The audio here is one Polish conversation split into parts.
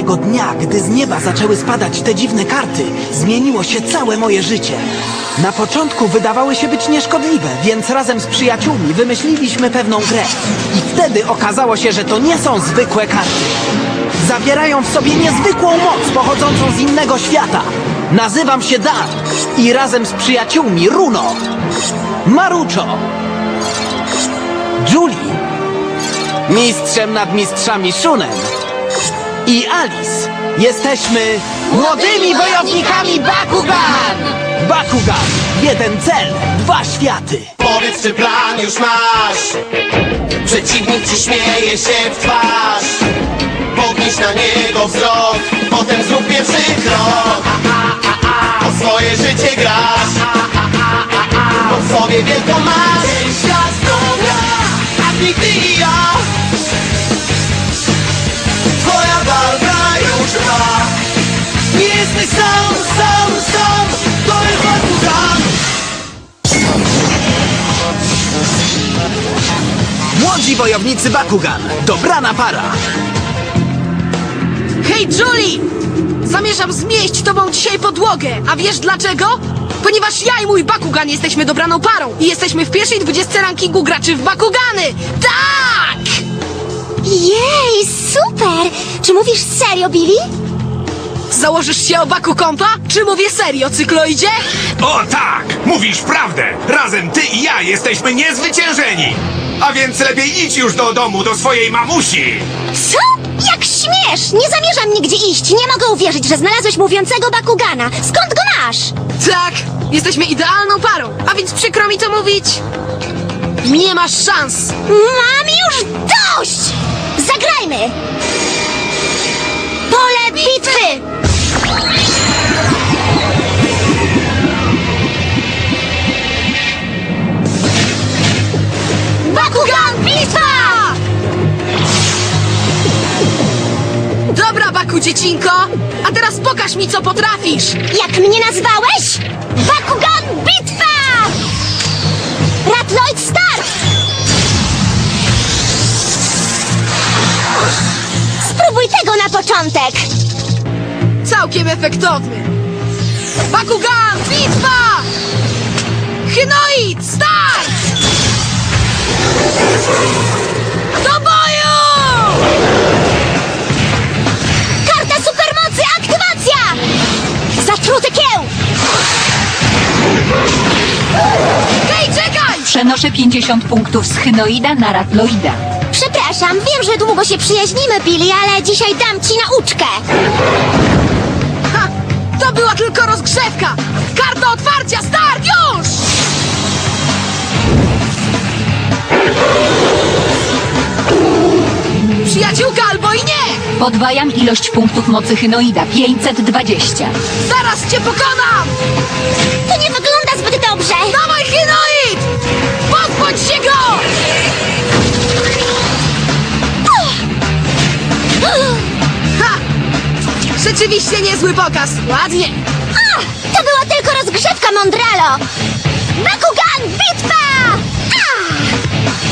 Tego dnia, gdy z nieba zaczęły spadać te dziwne karty, zmieniło się całe moje życie. Na początku wydawały się być nieszkodliwe, więc razem z przyjaciółmi wymyśliliśmy pewną grę. I wtedy okazało się, że to nie są zwykłe karty. Zawierają w sobie niezwykłą moc pochodzącą z innego świata. Nazywam się Dark i razem z przyjaciółmi Runo, Marucho, Julie, mistrzem nad mistrzami Shunem i Alice. Jesteśmy młodymi wojownikami Bakugan! Bakugan! Jeden cel, dwa światy. Powiedz, czy plan już masz? Przeciwnik ci śmieje się w twarz Podnieś na niego wzrok Potem zrób pierwszy krok O swoje życie grasz Bo w sobie wielką masz Ten świat to gra A nigdy ja trwa Nie jesteś sam, sam, sam To jest Bakugan Młodzi wojownicy Bakugan. Dobrana para. Hej, Julie! Zamierzam zmieść tobą dzisiaj podłogę. A wiesz dlaczego? Ponieważ ja i mój Bakugan jesteśmy dobraną parą i jesteśmy w pierwszej dwudziestce rankingu graczy w Bakugany. Tak! Jej, super! Czy mówisz serio, Billy? Założysz się o Baku kompa? Czy mówię serio, cykloidzie? O tak! Mówisz prawdę! Razem ty i ja jesteśmy niezwyciężeni! A więc lepiej idź już do domu, do swojej mamusi! Co? Jak śmiesz! Nie zamierzam nigdzie iść! Nie mogę uwierzyć, że znalazłeś mówiącego Bakugana! Skąd go masz? Tak! Jesteśmy idealną parą, a więc przykro mi to mówić. Nie masz szans! Mam już dość! Zagrajmy! Pole bitwy! Bakugan bitwa! Dobra, Baku dziecinko! A teraz pokaż mi, co potrafisz! Jak mnie nazwałeś? Bakugan początek! Całkiem efektowny! Bakugan, bitwa! Hynoid, start! Do boju! Karta supermocy, aktywacja! Zatruty kieł! Hej, czekaj! Przenoszę 50 punktów z Hynoida na Ratloida. Przepraszam, wiem, że długo się przyjaźnimy, Billy, ale dzisiaj dam ci nauczkę! Ha! To była tylko rozgrzewka! Karta otwarcia, start, już! Przyjaciółka albo i nie! Podwajam ilość punktów mocy Hynoida 520. Zaraz cię pokonam! To nie wygląda zbyt dobrze! Dawaj, Hynoid! Pozbądź się go! Rzeczywiście niezły pokaz, ładnie! A, to była tylko rozgrzewka, Mondralo! Bakugan, bitwa! A!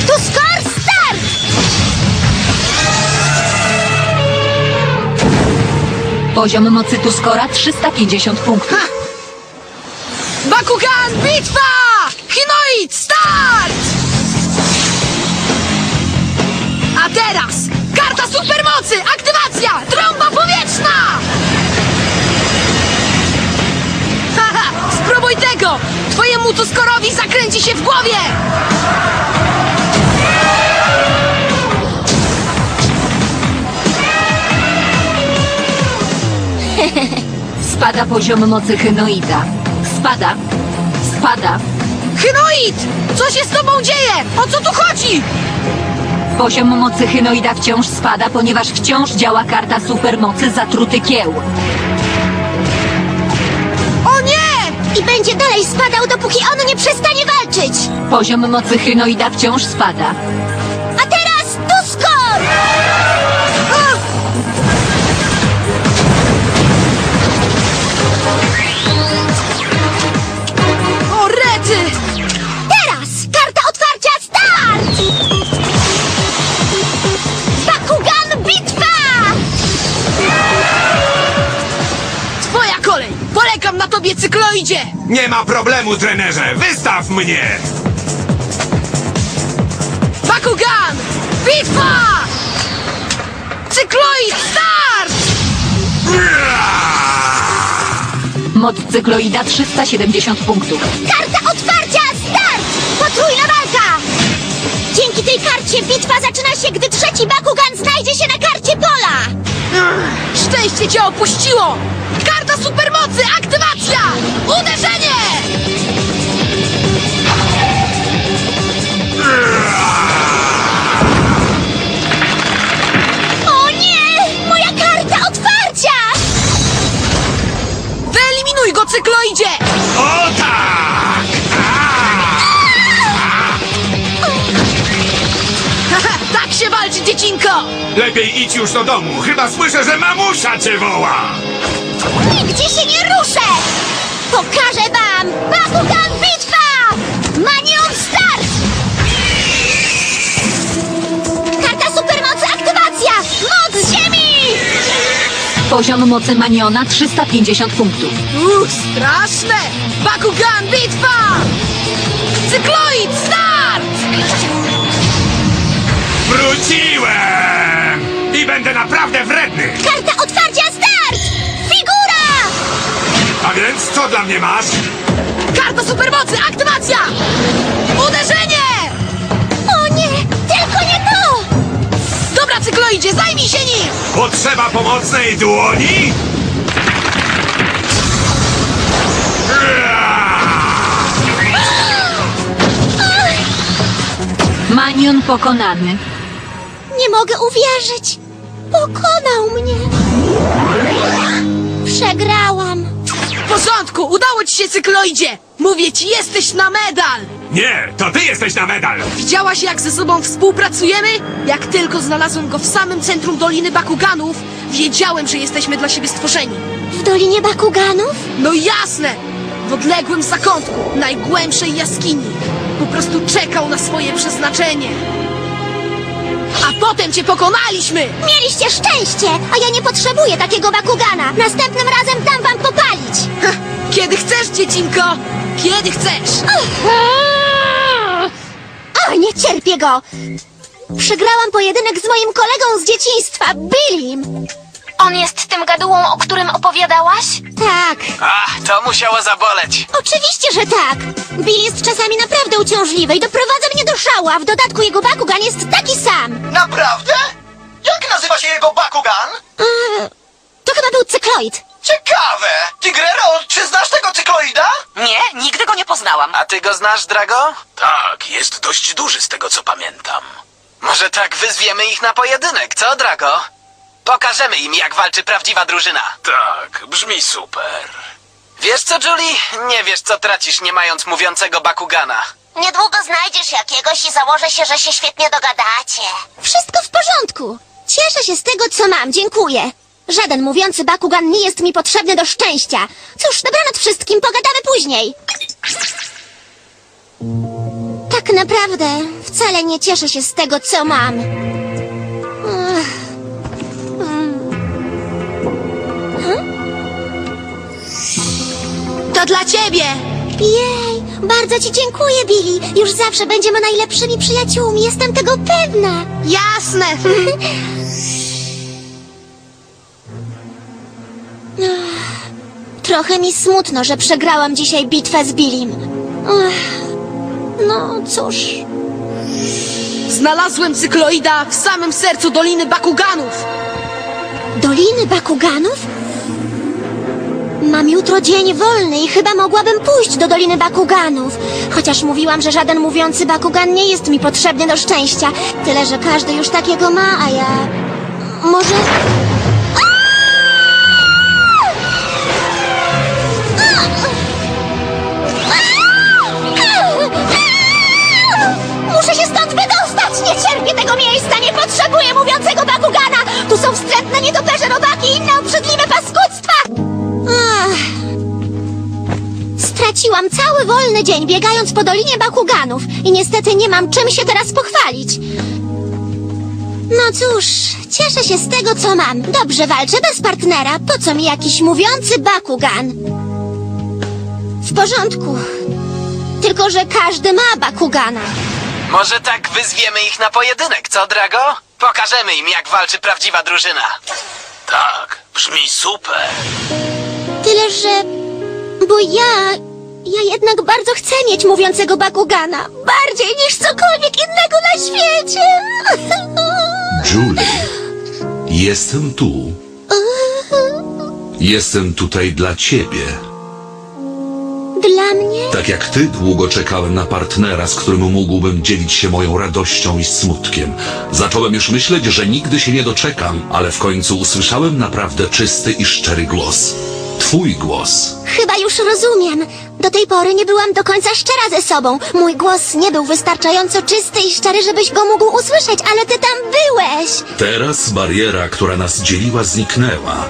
Tu skor, start! Poziom mocy Tuskora 350 punktów. Ha! Bakugan, bitwa! Hinoid, start! A teraz karta supermocy, aktywacja, Twojemu Tuskorowi zakręci się w głowie! Spada poziom mocy Hynoida. Spada. Spada. Hinoid! Co się z tobą dzieje? O co tu chodzi? Poziom mocy Hynoida wciąż spada, ponieważ wciąż działa karta supermocy Zatruty Kieł. dalej spadał, dopóki on nie przestanie walczyć! Poziom mocy Hynoida wciąż spada. A teraz Tuskor! O, rety! Teraz karta otwarcia start! Bakugan bitwa! Twoja kolej! Polegam na tobie, cykloidzie! Nie ma problemu, trenerze! Wystaw mnie! Bakugan! Bitwa! Cykloid start! Moc cykloida 370 punktów. Karta otwarcia, start! Potrójna walka! Dzięki tej karcie bitwa zaczyna się, gdy trzeci Bakugan znajdzie się na karcie pola! Szczęście cię opuściło! Supermocy, aktywacja! Uderzenie! O nie! Moja karta otwarcia! Wyeliminuj go, cykloidzie! O tak! Haha, tak się walczy, dziecinko! Lepiej idź już do domu. Chyba słyszę, że mamusia cię woła. Nigdzie się nie ruszę! Pokażę wam! Bakugan bitwa! Manion start! Karta supermocy aktywacja! Moc ziemi! Poziom mocy Maniona 350 punktów. Uch, straszne! Bakugan, bitwa! Cykloid, start! Wróciłem! I będę naprawdę wredny. Karta otwarcia! A więc co dla mnie masz? Karta supermocy, aktywacja! Uderzenie! O nie! Tylko nie to! Dobra, cykloidzie, zajmij się nim! Potrzeba pomocnej dłoni? Manion pokonany. Nie mogę uwierzyć! Pokonał mnie! Przegrałam! Porządku, udało ci się, cykloidzie! Mówię ci, jesteś na medal! Nie, to ty jesteś na medal. Widziałaś, jak ze sobą współpracujemy? Jak tylko znalazłem go w samym centrum Doliny Bakuganów, wiedziałem, że jesteśmy dla siebie stworzeni. W Dolinie Bakuganów? No jasne! W odległym zakątku, najgłębszej jaskini. Po prostu czekał na swoje przeznaczenie. A potem cię pokonaliśmy! Mieliście szczęście, a ja nie potrzebuję takiego Bakugana. Następnym razem dam wam popalić. Ha, Kiedy chcesz, dziecinko! Kiedy chcesz! O, nie cierpię go. Przegrałam pojedynek z moim kolegą z dzieciństwa, Billim. On jest tym gadułą, o którym opowiadałaś? Tak, Ach, to musiało zaboleć. oczywiście, że tak. Bill jest czasami naprawdę uciążliwy i doprowadza mnie do szału, a w dodatku jego Bakugan jest taki sam. Naprawdę? Jak nazywa się jego Bakugan? To chyba był cykloid. Ciekawe! Tigrero, czy znasz tego cykloida? Nie, nigdy go nie poznałam. A ty go znasz, Drago? Tak, jest dość duży z tego co pamiętam. Może tak wyzwiemy ich na pojedynek, co, Drago? Pokażemy im, jak walczy prawdziwa drużyna. Tak, brzmi super. Wiesz co, Julie? Nie wiesz, co tracisz, nie mając mówiącego Bakugana. Niedługo znajdziesz jakiegoś i założę się, że się świetnie dogadacie. Wszystko w porządku. Cieszę się z tego, co mam, dziękuję. Żaden mówiący Bakugan nie jest mi potrzebny do szczęścia. Cóż, dobranoc wszystkim, pogadamy później. Tak naprawdę wcale nie cieszę się z tego, co mam. Ach. To dla ciebie! Jej, bardzo ci dziękuję, Billy. Już zawsze będziemy najlepszymi przyjaciółmi, jestem tego pewna. Jasne! Trochę mi smutno, że przegrałam dzisiaj bitwę z Billim. Ach, No cóż, Znalazłem cykloida w samym sercu Doliny Bakuganów! Doliny Bakuganów? Mam jutro dzień wolny i chyba mogłabym pójść do Doliny Bakuganów. Chociaż mówiłam, że żaden mówiący Bakugan nie jest mi potrzebny do szczęścia. Tyle, że każdy już takiego ma, a ja... Może... Straciłam cały wolny dzień biegając po Dolinie Bakuganów i niestety nie mam czym się teraz pochwalić. No cóż, cieszę się z tego, co mam. Dobrze walczę bez partnera. Po co mi jakiś mówiący Bakugan? W porządku. Tylko, że każdy ma Bakugana. Może tak wyzwiemy ich na pojedynek, co Drago? Pokażemy im, jak walczy prawdziwa drużyna. Tak, brzmi super. Tyle, że... Bo ja... Ja jednak bardzo chcę mieć mówiącego Bakugana. Bardziej niż cokolwiek innego na świecie. Julie, jestem tu. Jestem tutaj dla ciebie. Dla mnie? Tak jak ty długo czekałem na partnera, z którym mógłbym dzielić się moją radością i smutkiem. Zacząłem już myśleć, że nigdy się nie doczekam, ale w końcu usłyszałem naprawdę czysty i szczery głos. Twój głos. Chyba już rozumiem. Do tej pory nie byłam do końca szczera ze sobą. Mój głos nie był wystarczająco czysty i szczery, żebyś go mógł usłyszeć, ale ty tam byłeś. Teraz bariera, która nas dzieliła, zniknęła.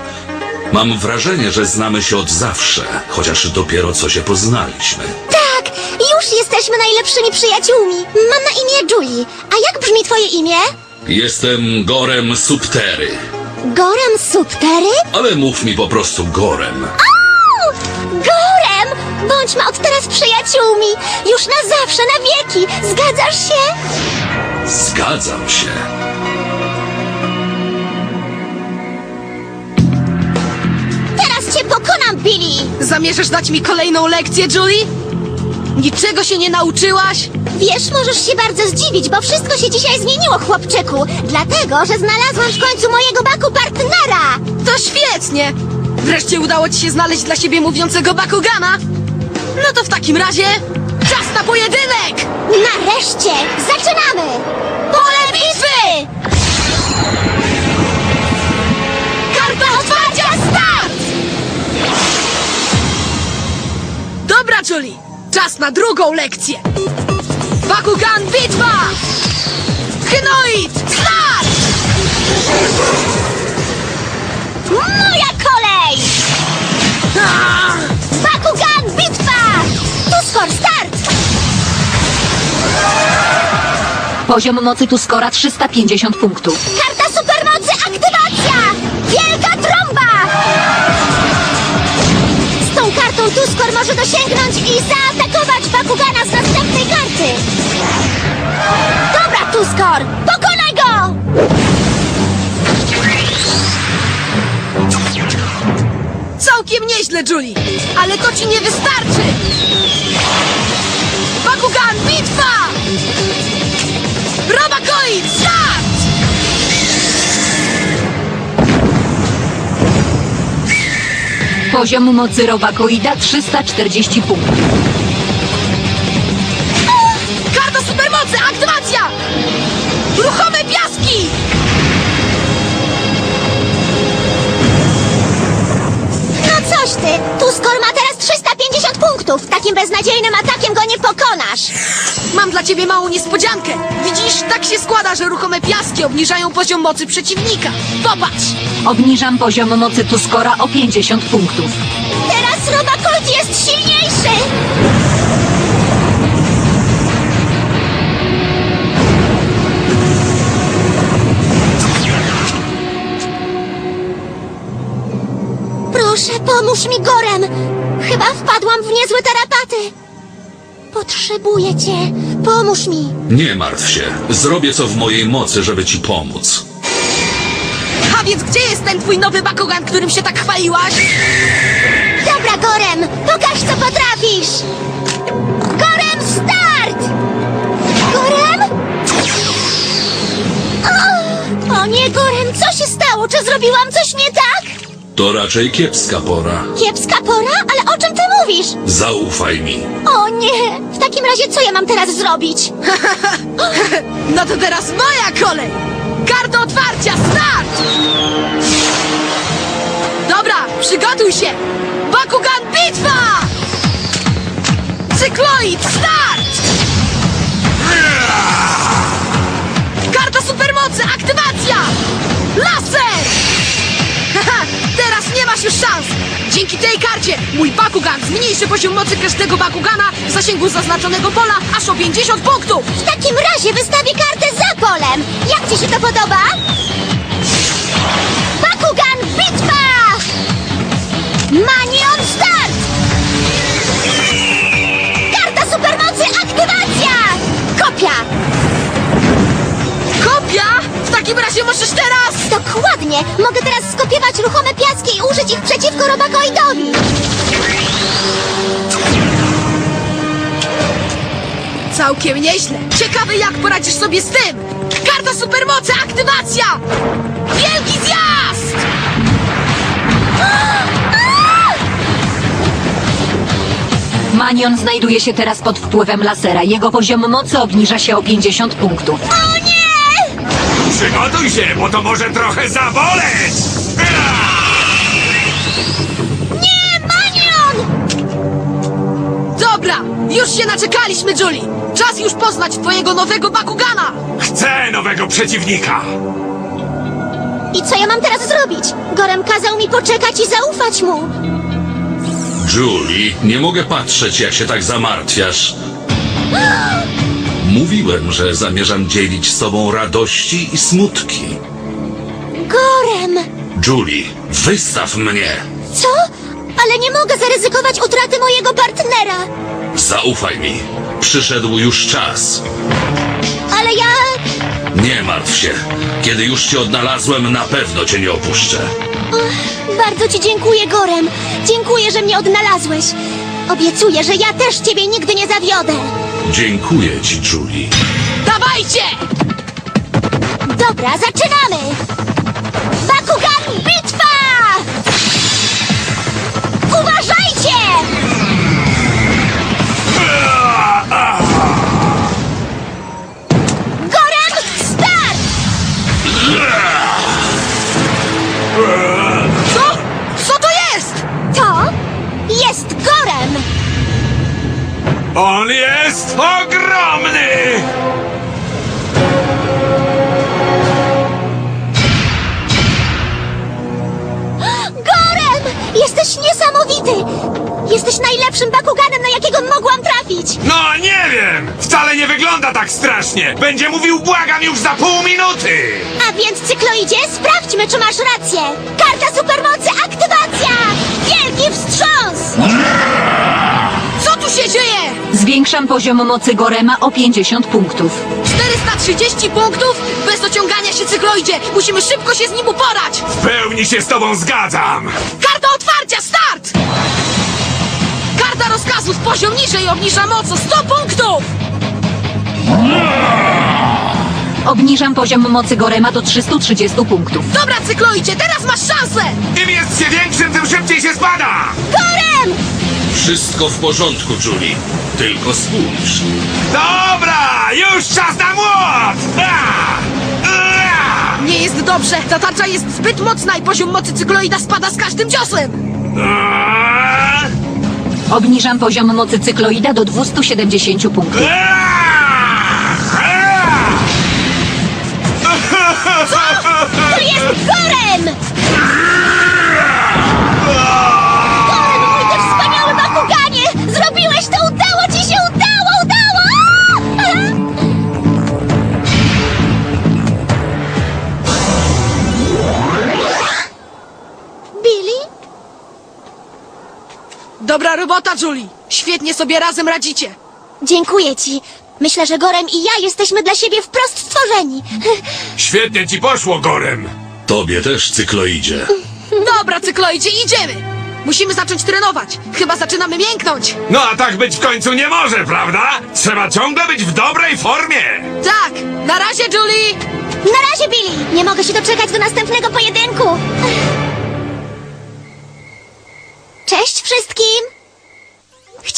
Mam wrażenie, że znamy się od zawsze, chociaż dopiero co się poznaliśmy. Tak, już jesteśmy najlepszymi przyjaciółmi. Mam na imię Julie. A jak brzmi twoje imię? Jestem Gorem Subtery, Gorem Subtery? ale mów mi po prostu Gorem. O! Gorem! Bądźmy od teraz przyjaciółmi. Już na zawsze, na wieki. Zgadzasz się? Zgadzam się. Teraz cię pokonam, Billy. Zamierzasz dać mi kolejną lekcję, Julie? Niczego się nie nauczyłaś? Wiesz, możesz się bardzo zdziwić, bo wszystko się dzisiaj zmieniło, chłopczyku. Dlatego, że znalazłam w końcu mojego baku partnera. To świetnie! Wreszcie udało ci się znaleźć dla siebie mówiącego Bakugana? No to w takim razie czas na pojedynek! Nareszcie! Zaczynamy! Pole bitwy! Karta otwarcia start! Dobra, Julie, czas na drugą lekcję. Bakugan bitwa! Hynoid start! Moja kolej! Bakugan bitwa! Tuskor start! Poziom mocy Tuskora 350 punktów. Karta supermocy aktywacja! Wielka Julie, ale to ci nie wystarczy! Bakugan bitwa! Robakoid start! Poziom mocy Robakoida 340 punktów. Karta supermocy aktywacja! Ruchome punktów! Takim beznadziejnym atakiem go nie pokonasz! Mam dla ciebie małą niespodziankę. Widzisz, tak się składa, że ruchome piaski obniżają poziom mocy przeciwnika. Popatrz! Obniżam poziom mocy Tuskora o 50 punktów. Teraz Robakoid jest silniejszy! Proszę, pomóż mi Gorem! Chyba wpadłam w niezłe tarapaty! Potrzebuję cię! Pomóż mi! Nie martw się. Zrobię co w mojej mocy, żeby ci pomóc. A więc gdzie jest ten twój nowy Bakugan, którym się tak chwaliłaś? Dobra, Gorem! Pokaż, co potrafisz! Gorem, start! Gorem? O, o nie, Gorem, co się stało? Czy zrobiłam coś nie tak? To raczej kiepska pora. Kiepska pora? Ale o czym ty mówisz? Zaufaj mi. O nie! W takim razie co ja mam teraz zrobić? No to teraz moja kolej! Karta otwarcia, start! Dobra, przygotuj się! Bakugan bitwa! Cykloid, start! Karta supermocy, aktywacja! Laser! Haha, teraz nie masz już szans! Dzięki tej karcie mój Bakugan zmniejszy poziom mocy każdego Bakugana w zasięgu zaznaczonego pola aż o 50 punktów! W takim razie wystawię kartę za polem! Jak ci się to podoba? Bakugan bitwa! Manion razie możesz teraz! Dokładnie! Mogę teraz skopiować ruchome piaski i użyć ich przeciwko robakoidowi! Całkiem nieźle. Ciekawe jak poradzisz sobie z tym! Karta supermocy, aktywacja! Wielki zjazd! Manion znajduje się teraz pod wpływem lasera. Jego poziom mocy obniża się o 50 punktów. O nie! Przygotuj się, bo to może trochę zaboleć! Nie, Manion! Dobra, już się naczekaliśmy, Julie! Czas już poznać twojego nowego Bakugana! Chcę nowego przeciwnika! I co ja mam teraz zrobić? Gorem kazał mi poczekać i zaufać mu. Julie, nie mogę patrzeć, jak się tak zamartwiasz. Mówiłem, że zamierzam dzielić z tobą radości i smutki. Gorem! Julie, wystaw mnie! Co? Ale nie mogę zaryzykować utraty mojego partnera. Zaufaj mi. Przyszedł już czas. Ale ja... Nie martw się. Kiedy już cię odnalazłem, na pewno cię nie opuszczę. Bardzo ci dziękuję, Gorem. Dziękuję, że mnie odnalazłeś. Obiecuję, że ja też ciebie nigdy nie zawiodę. Dziękuję ci, Julie. Dawajcie! Dobra, zaczynamy! On jest ogromny! Gorem! Jesteś niesamowity! Jesteś najlepszym Bakuganem, na jakiego mogłam trafić! No nie wiem! Wcale nie wygląda tak strasznie! Będzie mówił błagam już za pół minuty! A więc, Cykloidzie, sprawdźmy, czy masz rację! Karta supermocy, aktywacja! Wielki wstrząs! Dzieje? Zwiększam poziom mocy Gorema o 50 punktów. 430 punktów? Bez ociągania się cykloidzie! Musimy szybko się z nim uporać! W pełni się z tobą zgadzam! Karta otwarcia, start! Karta rozkazów, poziom niżej obniża moc o 100 punktów! Obniżam poziom mocy Gorema do 330 punktów. Dobra, cykloidzie, teraz masz szansę! Im jest się większym, tym szybciej się spada! Gorem! Wszystko w porządku, Julie. Tylko spójrz. Dobra! Już czas na młot! Nie jest dobrze, ta tarcza jest zbyt mocna i poziom mocy cykloida spada z każdym ciosem! Obniżam poziom mocy Cykloida do 270 punktów. Robota, Julie! Świetnie sobie razem radzicie! Dziękuję ci. Myślę, że Gorem i ja jesteśmy dla siebie wprost stworzeni. Świetnie ci poszło, Gorem! Tobie też, cykloidzie. Dobra, cykloidzie, idziemy! Musimy zacząć trenować. Chyba zaczynamy mięknąć. No a tak być w końcu nie może, prawda? Trzeba ciągle być w dobrej formie! Tak, na razie, Julie! Na razie, Billy! Nie mogę się doczekać do następnego pojedynku.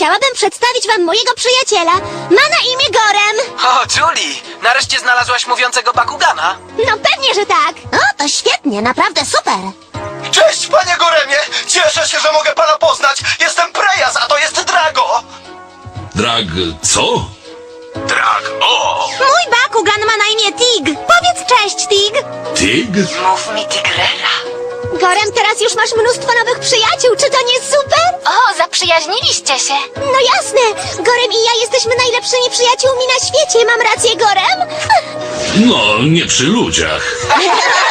Chciałabym przedstawić wam mojego przyjaciela. Ma na imię Gorem. O, Julie! Nareszcie znalazłaś mówiącego Bakugana? No pewnie, że tak. O, to świetnie, naprawdę super. Cześć, panie Goremie! Cieszę się, że mogę pana poznać! Jestem Prejas, a to jest Drago! Drag... co? Drag, o! Mój Bakugan ma na imię Tig. Powiedz cześć, Tig. Tig? Mów mi Tigrera. Gorem, teraz już masz mnóstwo nowych przyjaciół. Czy to nie super? O, zaprzyjaźniliście się. No jasne. Gorem i ja jesteśmy najlepszymi przyjaciółmi na świecie. Mam rację, Gorem? No, nie przy ludziach.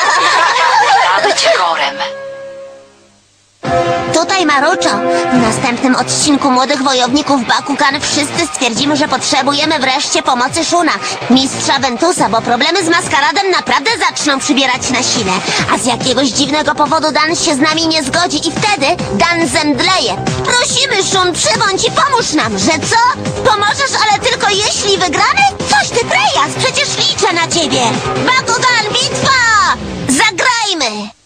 Słuchaj, Maruczo, w następnym odcinku Młodych Wojowników Bakugan wszyscy stwierdzimy, że potrzebujemy wreszcie pomocy Shuna, mistrza Ventusa, bo problemy z maskaradem naprawdę zaczną przybierać na sile. A z jakiegoś dziwnego powodu Dan się z nami nie zgodzi i wtedy Dan zemdleje. Prosimy, Shun, przybądź i pomóż nam, że co? Pomożesz, ale tylko jeśli wygramy? Coś ty, Prejas, przecież liczę na ciebie. Bakugan, bitwa! Zagrajmy!